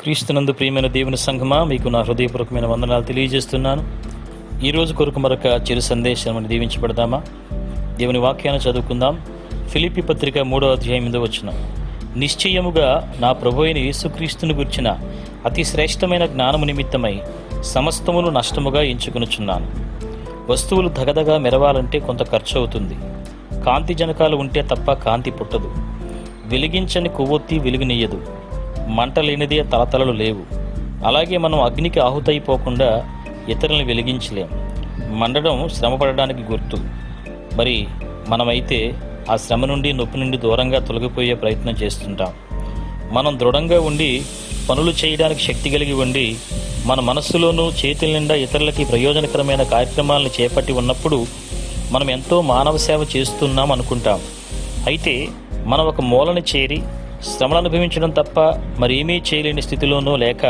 క్రీస్తునందు ప్రియమైన దేవుని సంఘమా మీకు నా హృదయపూర్వకమైన వందనాలు తెలియజేస్తున్నాను. ఈ రోజు కొరకు మరొక చిరు సందేశం అని దీవించబడదామా? దేవుని వాక్యాన్ని చదువుకుందాం. ఫిలిపి పత్రిక మూడో అధ్యాయం మీద వచ్చిన నిశ్చయముగా నా ప్రభు అయిన యేసుక్రీస్తుని గుర్చిన అతి శ్రేష్టమైన జ్ఞానము నిమిత్తమై సమస్తమును నష్టముగా ఎంచుకొనుచున్నాను. వస్తువులు దగదగా మెరవాలంటే కొంత ఖర్చు అవుతుంది కాంతి జనకాలు ఉంటే తప్ప కాంతి పుట్టదు. వెలిగించని కొవ్వొత్తి వెలుగునియ్యదు మంట లేనిదే తలతలలు లేవు. అలాగే మనం అగ్నికి ఆహుతైపోకుండా ఇతరులను వెలిగించలేం. మండడం శ్రమపడడానికి గుర్తు. మరి మనమైతే ఆ శ్రమ నుండి నొప్పి నుండి దూరంగా తొలగిపోయే ప్రయత్నం చేస్తుంటాం. మనం దృఢంగా ఉండి పనులు చేయడానికి శక్తి కలిగి ఉండి మన మనస్సులోనూ చేతుల నిండా ఇతరులకి ప్రయోజనకరమైన కార్యక్రమాలను చేపట్టి ఉన్నప్పుడు మనం ఎంతో మానవ సేవ చేస్తున్నాం అనుకుంటాం అయితే మనం ఒక మూలని చేరి శ్రమను అనుభవించడం తప్ప మరేమీ చేయలేని స్థితిలోనో లేక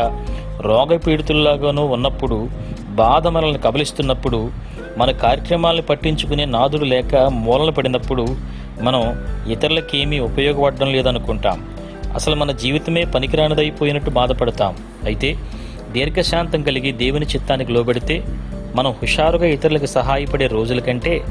రోగపీడితుల్లాగానో ఉన్నప్పుడు బాధ మనల్ని కబలిస్తున్నప్పుడు మన కార్యక్రమాలను పట్టించుకునే నాదుడు లేక మూలన పడినప్పుడు మనం ఇతరులకి ఏమీ ఉపయోగపడడం లేదనుకుంటాం. అసలు మన జీవితమే పనికిరానిదైపోయినట్టు బాధపడతాం. అయితే దీర్ఘశాంతం కలిగి దేవుని చిత్తానికి లోబడితే మనం హుషారుగా ఇతరులకు సహాయపడే రోజుల కంటే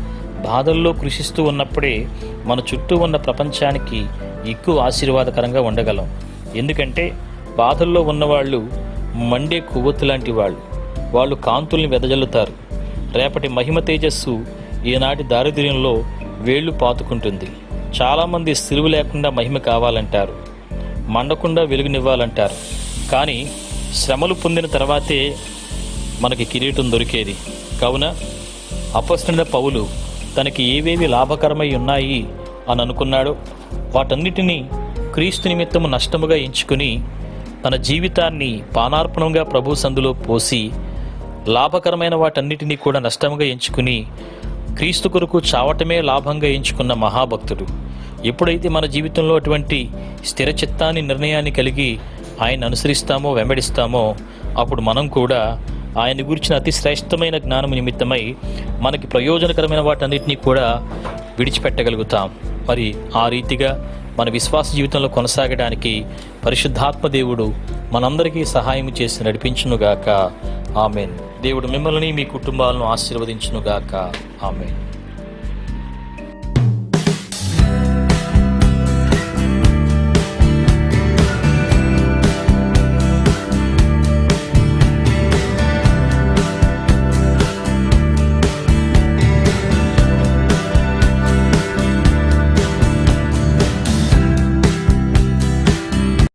బాధల్లో కృషిస్తూ ఉన్నప్పుడే మన చుట్టూ ఉన్న ప్రపంచానికి ఎక్కువ ఆశీర్వాదకరంగా ఉండగలం. ఎందుకంటే బాధల్లో ఉన్నవాళ్ళు మండే కొవ్వొత్తు లాంటి వాళ్ళు. వాళ్ళు కాంతుల్ని వెదజల్లుతారు. రేపటి మహిమ తేజస్సు ఈనాటి దారిద్ర్యంలో వేళ్ళు పాతుకుంటుంది. చాలామంది సిలువు లేకుండా మహిమ కావాలంటారు. మండకుండా వెలుగునివ్వాలంటారు. కానీ శ్రమలు పొందిన తర్వాతే మనకి కిరీటం దొరికేది. కావున అపస్తున్న పౌలు తనకి ఏవేవి లాభకరమై ఉన్నాయి అని అనుకున్నాడో వాటన్నిటినీ క్రీస్తు నిమిత్తము నష్టముగా ఎంచుకుని తన జీవితాన్ని పానార్పణంగా ప్రభు సందులో పోసి లాభకరమైన వాటన్నిటినీ కూడా నష్టముగా ఎంచుకుని క్రీస్తు కొరకు చావటమే లాభంగా ఎంచుకున్న మహాభక్తుడు. ఎప్పుడైతే మన జీవితంలో అటువంటి స్థిర చిత్తాన్ని నిర్ణయాన్ని కలిగి ఆయన అనుసరిస్తామో వెంబడిస్తామో అప్పుడు మనం కూడా ఆయన గురించిన అతి శ్రేష్టమైన జ్ఞానం నిమిత్తమై మనకి ప్రయోజనకరమైన వాటన్నిటినీ కూడా విడిచిపెట్టగలుగుతాం. మరి ఆ రీతిగా మన విశ్వాస జీవితంలో కొనసాగడానికి పరిశుద్ధాత్మ దేవుడు మనందరికీ సహాయం చేసి నడిపించునుగాక. ఆమెన్. దేవుడు మిమ్మల్ని మీ కుటుంబాలను ఆశీర్వదించునుగాక. ఆమెన్.